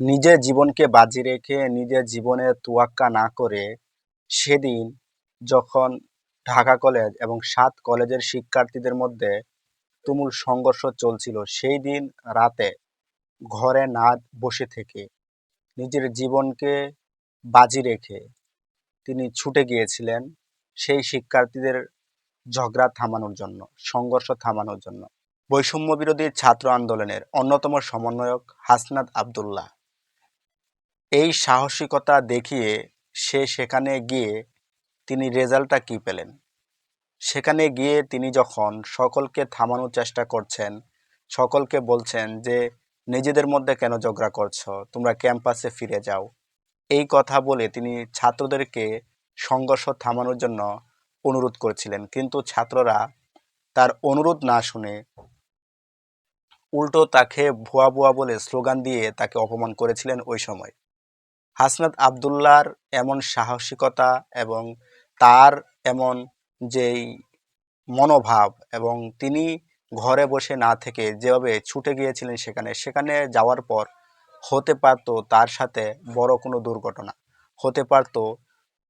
নিজের জীবনকে বাজি রেখে নিজের জীবনের তোয়াক্কা না করে সেদিন যখন ঢাকা কলেজ এবং সাত কলেজের শিক্ষার্থীদের মধ্যে তুমুল সংঘর্ষ চলছিল সেই দিন রাতে ঘরে না বসে থেকে নিজের জীবনকে বাজি রেখে তিনি ছুটে গিয়েছিলেন সেই শিক্ষার্থীদের ঝগড়া থামানোর জন্য, সংঘর্ষ থামানোর জন্য। বৈষম্য বিরোধী ছাত্র আন্দোলনের অন্যতম সমন্বয়ক হাসনাত আবদুল্লাহ এই সাহসিকতা দেখিয়ে সে সেখানে গিয়ে তিনি রেজাল্টটা কি পেলেন? সেখানে গিয়ে তিনি যখন সকলকে থামানোর চেষ্টা করছেন, সকলকে বলছেন যে, নিজেদের মধ্যে কেন ঝগড়া করছ? তোমরা ক্যাম্পাসে ফিরে যাও। এই কথা বলে তিনি ছাত্রদেরকে সংঘর্ষ থামানোর জন্য অনুরোধ করেছিলেন। কিন্তু ছাত্ররা তার অনুরোধ না শুনে উল্টো তাকে ভুয়া ভুয়া বলে স্লোগান দিয়ে তাকে অপমান করেছিলেন ওই সময়। হাসনাত আবদুল্লার এমন সাহসিকতা এবং তার এমন যেই মনোভাব এবং তিনি ঘরে বসে না থেকে যেভাবে ছুটে গিয়েছিলেন সেখানে সেখানে যাওয়ার পর হতে পারতো তার সাথে বড় কোনো দুর্ঘটনা। হতে পারতো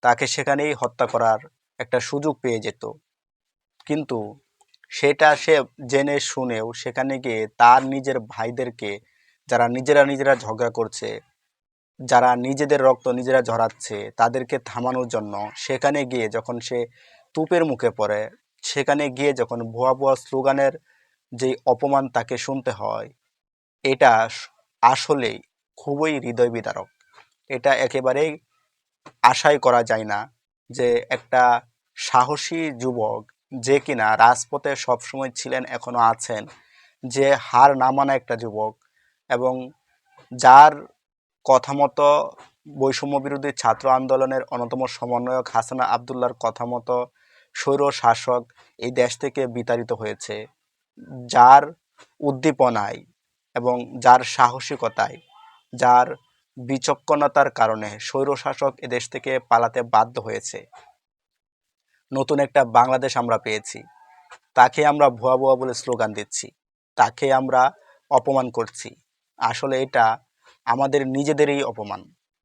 তাকে সেখানেই হত্যা করার একটা সুযোগ পেয়ে যেত। কিন্তু সেটা সে জেনে শুনেও সেখানে গিয়ে তার নিজের ভাইদেরকে, যারা নিজেরা নিজেরা ঝগড়া করছে যারা নিজেদের রক্ত নিজেরা ঝরাচ্ছে, তাদেরকে থামানোর জন্য সেখানে গিয়ে যখন সে তুপের মুখে পড়ে, সেখানে গিয়ে যখন ভুয়া ভুয়া স্লোগানের যেই অপমান তাকে শুনতে হয়, এটা আসলেই খুবই হৃদয় বিদারক এটা একেবারেই আশাই করা যায় না যে একটা সাহসী যুবক যে কিনা রাজপথে সবসময় ছিলেন, এখনও আছেন, যে হার না মানা একটা যুবক এবং যার কথা মতো বৈষম্য বিরোধী ছাত্র আন্দোলনের অন্যতম সমন্বয়ক হাসানা আবদুল্লার কথা মতো স্বৈর শাসক এই দেশ থেকে বিতাড়িত হয়েছে, যার উদ্দীপনায় এবং যার সাহসিকতায়, যার বিচক্ষণতার কারণে স্বৈরশাসক এদেশ থেকে পালাতে বাধ্য হয়েছে। নতুন একটা বাংলাদেশ আমরা পেয়েছি, তাকে আমরা ভুয়া ভুয়া বলে স্লোগান দিচ্ছি, তাকে আমরা অপমান করছি। আসলে এটা আমাদের নিজেদেরই অপমান।